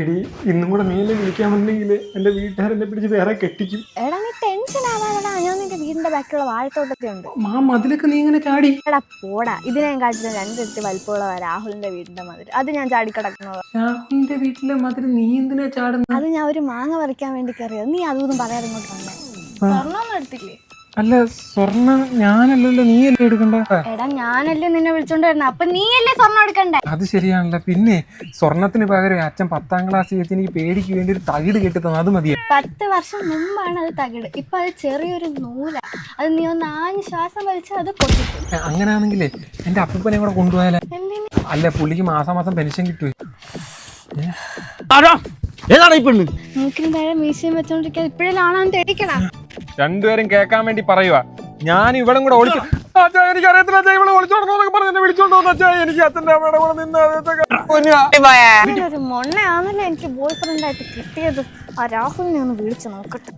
എടി ഇന്നും കൂടെ മേലെ വിളിക്കാൻ വന്നെങ്കിൽ എന്റെ വീട്ടുകാരെന്നെ പിടിച്ച് വേറെ കെട്ടിക്കും. എടാ നീ ടെൻഷൻ ആവാതെടാ. ഞാൻ നിന്റെ വീടിന്റെ ബാക്കിലുള്ള വാഴത്തോട്ടൊക്കെ ഉണ്ട്. മാ മതിലൊക്കെ നീ ഇങ്ങനെ ചാടി? എടാ പോടാ. ഇതിനെ കാട്ടിലും രണ്ടിരട്ടി വലിപ്പമുള്ള രാഹുലിന്റെ വീടിന്റെ മതിൽ അത് ഞാൻ ചാടി കിടക്കുന്നത് രാഹുലിന്റെ വീട്ടിലെ മതിൽ നീ എന്തിനാ ചാടുന്നത്? അത് ഞാൻ ഒരു മാങ്ങ പറിക്കാൻ വേണ്ടി കയറിയത്. നീ അതൊന്നും പറയാതെ ഇങ്ങോട്ട് വന്നേ. സ്വർണമൊന്നും എടുത്തില്ലേ? അല്ല സ്വർണ ഞാനല്ലല്ലോ നീയല്ലേ എടുക്കണ്ട? എടാ ഞാനല്ലേ നിന്നെ വിളിച്ചോണ്ട് വരുന്നത് അപ്പൊ നീയല്ലേ സ്വർണം എടുക്കണ്ടേ? അത് ശരിയാണല്ലോ. പിന്നെ സ്വർണത്തിന് പകരം അച്ഛൻ പത്താം ക്ലാസ് എനിക്ക് പേടിക്ക് വേണ്ടി ഒരു തകിട് കെട്ടി തന്നു. അത് മതിയെ. പത്ത് വർഷം മുമ്പാണ് അത് തകിട്. ഇപ്പൊ അത് ചെറിയൊരു നൂല. അത് നീ ഒന്ന് ആഞ്ഞ് ശ്വാസം വലിച്ചാൽ അത് പൊട്ടിക്കും. അങ്ങനെയാണെങ്കിലേ എന്റെ അപ്പൂപ്പനെ കൂടെ കൊണ്ടുപോയാലേ? അല്ല പുള്ളിക്ക് മാസം മാസം പെൻഷൻ കിട്ടുവേ. ആരാ? ഏതാണ് ഈ പെണ്ണ്? മൂക്കിന് താഴെ മീശയും വെച്ചോണ്ടിരിക്കാൻ ഇപ്പോഴേ ആണാൻ തെടിക്കടാ. രണ്ടുപേരും കേൾക്കാൻ വേണ്ടി പറയുക ഞാൻ ഇവിടെ കൂടെ ഒളിച്ചു അച്ഛാ എനിക്ക് അറിയത്തില്ല അച്ഛാ എനിക്ക് കൂടെ നിന്ന് എനിക്ക് ബോയ് ഫ്രണ്ട് ആയിട്ട് കിട്ടിയത്. ആ രാഹുലിനെ ഒന്ന് വിളിച്ചു നോക്കട്ടെ.